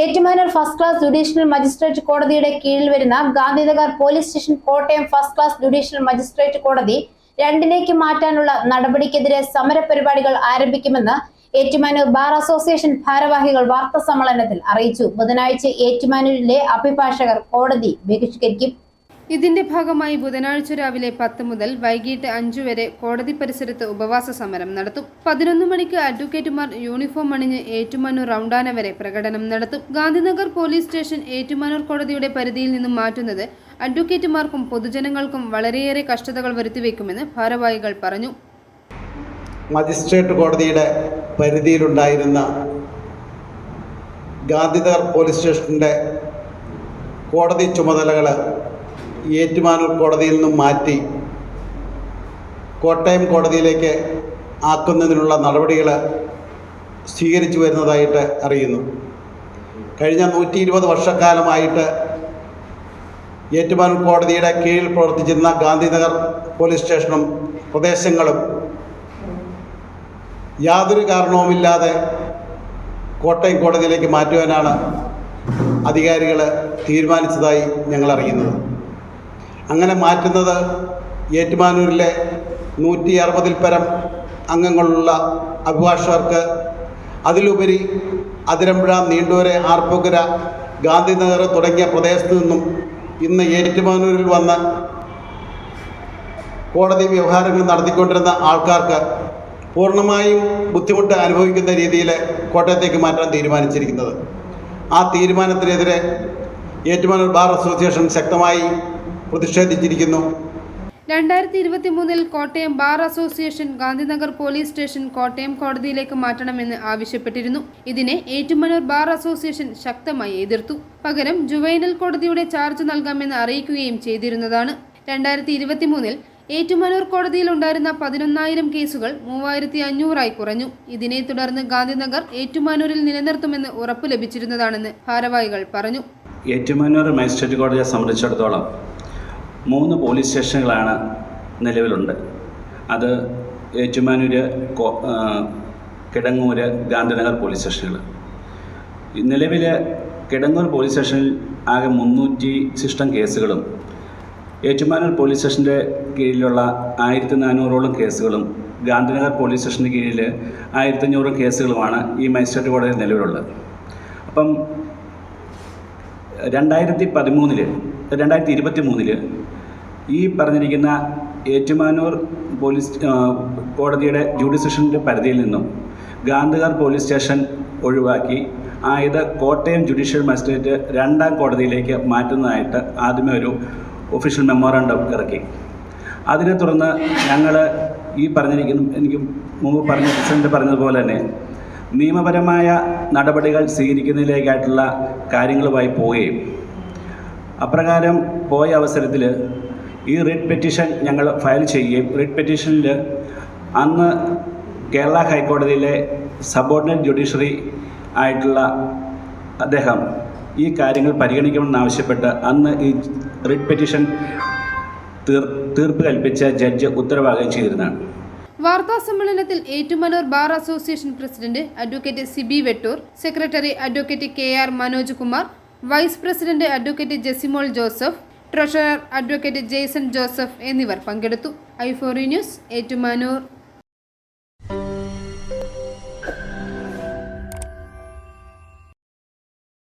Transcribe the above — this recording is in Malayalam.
Ettumanoor first class judicial magistrate കോടതിയുടെ കീഴിൽ വരുന്ന Gandhinagar police station Kottayam first class judicial magistrate കോടതി രണ്ടിലേക്ക് മാറ്റാനുള്ള നടപടിക്കെതിരെ സമര പരിപാടികൾ ആരംഭിക്കുമെന്ന് ഏറ്റുമാനൂർ ബാർ അസോസിയേഷൻ ഭാരവാഹികൾ വാർത്താ സമ്മേളനത്തിൽ അറിയിച്ചു. ബുധനാഴ്ച ഏറ്റുമാനൂരിലെ അഭിഭാഷകർ കോടതി ബഹിഷ്കരിക്കും ഇതിന്റെ ഭാഗമായി ബുധനാഴ്ച രാവിലെ പത്ത് മുതൽ വൈകിട്ട് അഞ്ചു വരെ കോടതി പരിസരത്ത് ഉപവാസ സമരം നടത്തും. പതിനൊന്ന് മണിക്ക് അഡ്വക്കേറ്റുമാർ യൂണിഫോം അണിഞ്ഞ് ഏറ്റുമാനൂർ റൗണ്ടാന വരെ പ്രകടനം നടത്തും. ഗാന്ധിനഗർ പോലീസ് സ്റ്റേഷൻ ഏറ്റുമാനൂർ കോടതിയുടെ പരിധിയിൽ നിന്നും മാറ്റുന്നത് അഡ്വക്കേറ്റുമാർക്കും പൊതുജനങ്ങൾക്കും വളരെയേറെ കഷ്ടതകൾ വരുത്തിവെക്കുമെന്ന് ഭാരവാഹികൾ പറഞ്ഞു. മജിസ്ട്രേറ്റ് കോടതിയുടെ പരിധിയിലുണ്ടായിരുന്ന ഗാന്ധിനഗർ പോലീസ് സ്റ്റേഷന്റെ കോടതി ചുമതലകൾ ഏറ്റുമാനൂർ കോടതിയിൽ നിന്നും മാറ്റി കോട്ടയം കോടതിയിലേക്ക് ആക്കുന്നതിനുള്ള നടപടികൾ സ്വീകരിച്ചു വരുന്നതായിട്ട് അറിയുന്നു. കഴിഞ്ഞ നൂറ്റി ഇരുപത് വർഷക്കാലമായിട്ട് ഏറ്റുമാനൂർ കോടതിയുടെ കീഴിൽ പ്രവർത്തിച്ചിരുന്ന ഗാന്ധിനഗർ പോലീസ് സ്റ്റേഷനും പ്രദേശങ്ങളും യാതൊരു കാരണവുമില്ലാതെ കോട്ടയം കോടതിയിലേക്ക് മാറ്റുവാനാണ് അധികാരികൾ തീരുമാനിച്ചതായി ഞങ്ങൾ അറിയുന്നത് അങ്ങനെ മാറ്റുന്നത് ഏറ്റുമാനൂരിലെ നൂറ്റി അറുപതിൽ പരം അംഗങ്ങളുള്ള അഭിഭാഷകർക്ക്. അതിലുപരി അതിരമ്പുഴ നീണ്ടൂര് ആർപ്പുകര ഗാന്ധിനഗർ തുടങ്ങിയ പ്രദേശത്തു നിന്നും ഇന്ന് ഏറ്റുമാനൂരിൽ വന്ന് കോടതി വ്യവഹാരങ്ങൾ നടത്തിക്കൊണ്ടിരുന്ന ആൾക്കാർക്ക് പൂർണമായും ബുദ്ധിമുട്ട് അനുഭവിക്കുന്ന രീതിയിൽ കോട്ടയത്തേക്ക് മാറ്റാൻ തീരുമാനിച്ചിരിക്കുന്നത്. ആ തീരുമാനത്തിനെതിരെ ഏറ്റുമാനൂർ ബാർ അസോസിയേഷൻ ശക്തമായി പ്രതിഷേധിച്ചിരിക്കുന്നു. രണ്ടായിരത്തി ഇരുപത്തി മൂന്നിൽ Kottayam bar association Gandhinagar police station Kottayam കോടതിയിലേക്ക് മാറ്റണമെന്ന് ആവശ്യപ്പെട്ടിരുന്നു. ഇതിനെ ഏറ്റുമാനൂർ ബാർ അസോസിയേഷൻ ശക്തമായി എതിർത്തു. പകരം ജുവൈനൽ കോടതിയുടെ ചാർജ് നൽകാമെന്ന് അറിയിക്കുകയും ചെയ്തിരുന്നതാണ്. രണ്ടായിരത്തി ഇരുപത്തി മൂന്നിൽ ഏറ്റുമാനൂർ കോടതിയിൽ ഉണ്ടായിരുന്ന പതിനൊന്നായിരം കേസുകൾ മൂവായിരത്തി അഞ്ഞൂറായി കുറഞ്ഞു. ഇതിനെ തുടർന്ന് ഗാന്ധിനഗർ ഏറ്റുമാനൂരിൽ നിലനിർത്തുമെന്ന് ഉറപ്പ് ലഭിച്ചിരുന്നതാണെന്ന് ഭാരവാഹികൾ പറഞ്ഞു. ഏറ്റുമാനൂർ മജിസ്ട്രേറ്റ് കോടതിയെ സംബന്ധിച്ചിടത്തോളം മൂന്ന് പോലീസ് സ്റ്റേഷനുകളാണ് നിലവിലുണ്ട്. അത് ഏറ്റുമാനൂര് കിടങ്ങൂര് ഗാന്ധിനഗർ പോലീസ് സ്റ്റേഷനുകൾ. നിലവിൽ കിടങ്ങൂർ പോലീസ് സ്റ്റേഷനിൽ ആകെ മുന്നൂറ്റി സിസ്റ്റം കേസുകളും ഏറ്റുമാനൂർ പോലീസ് സ്റ്റേഷന്റെ കീഴിലുള്ള ആയിരത്തി നാനൂറോളം കേസുകളും ഗാന്ധിനഗർ പോലീസ് സ്റ്റേഷന്റെ കീഴിൽ ആയിരത്തഞ്ഞൂറ് കേസുകളുമാണ് ഈ മജിസ്ട്രേറ്റ് കോടതിയിൽ നിലവിലുള്ളത്. അപ്പം രണ്ടായിരത്തി പതിമൂന്നിൽ രണ്ടായിരത്തി ഇരുപത്തി മൂന്നിൽ ഈ പറഞ്ഞിരിക്കുന്ന ഏറ്റുമാനൂർ പോലീസ് കോടതിയുടെ ജുഡീഷ്യറിന്റെ പരിധിയിൽ നിന്നും ഗാന്ധിഗാർ പോലീസ് സ്റ്റേഷൻ ഒഴിവാക്കി ആയത് കോട്ടയം ജുഡീഷ്യൽ മജിസ്ട്രേറ്റ് രണ്ടാം കോടതിയിലേക്ക് മാറ്റുന്നതായിട്ട് ആദ്യമേ ഒരു ഒഫീഷ്യൽ മെമ്മോറാണ്ടം ഇറക്കി. അതിനെ തുടർന്ന് ഞങ്ങൾ ഈ പറഞ്ഞിരിക്കുന്ന എനിക്ക് മുമ്പ് പറഞ്ഞ പ്രസിഡന്റ് പറഞ്ഞതുപോലെ തന്നെ നിയമപരമായ നടപടികൾ സ്വീകരിക്കുന്നതിലേക്കായിട്ടുള്ള കാര്യങ്ങളുമായി പോവുകയും അപ്രകാരം പോയ അവസരത്തിൽ ഈ റിട്ട് പെറ്റീഷൻ ഞങ്ങൾ ഫയൽ ചെയ്യുകയും റിട്ട് പെറ്റീഷനിൽ അന്ന് കേരള ഹൈക്കോടതിയിലെ സബോർഡിനേറ്റ് ജുഡീഷ്യറി ആയിട്ടുള്ള അദ്ദേഹം ഈ കാര്യങ്ങൾ പരിഗണിക്കണമെന്നാവശ്യപ്പെട്ട് അന്ന് ഈ റിട്ട് പെറ്റീഷൻ തീർ തീർപ്പ് കൽപ്പിച്ച ജഡ്ജ് ഉത്തരവാകുകയും ചെയ്തിരുന്നതാണ് വാർത്താ സമ്മേളനത്തിൽ Ettumanoor bar association president advocate Siby Vettoor secretary advocate K R Manoj Kumar vice president advocate Jesimol Joseph treasurer advocate Jaison Joseph എന്നിവർ പങ്കെടുത്തു. ഐഫോറി ന്യൂസ് ഏറ്റുമാനൂർ.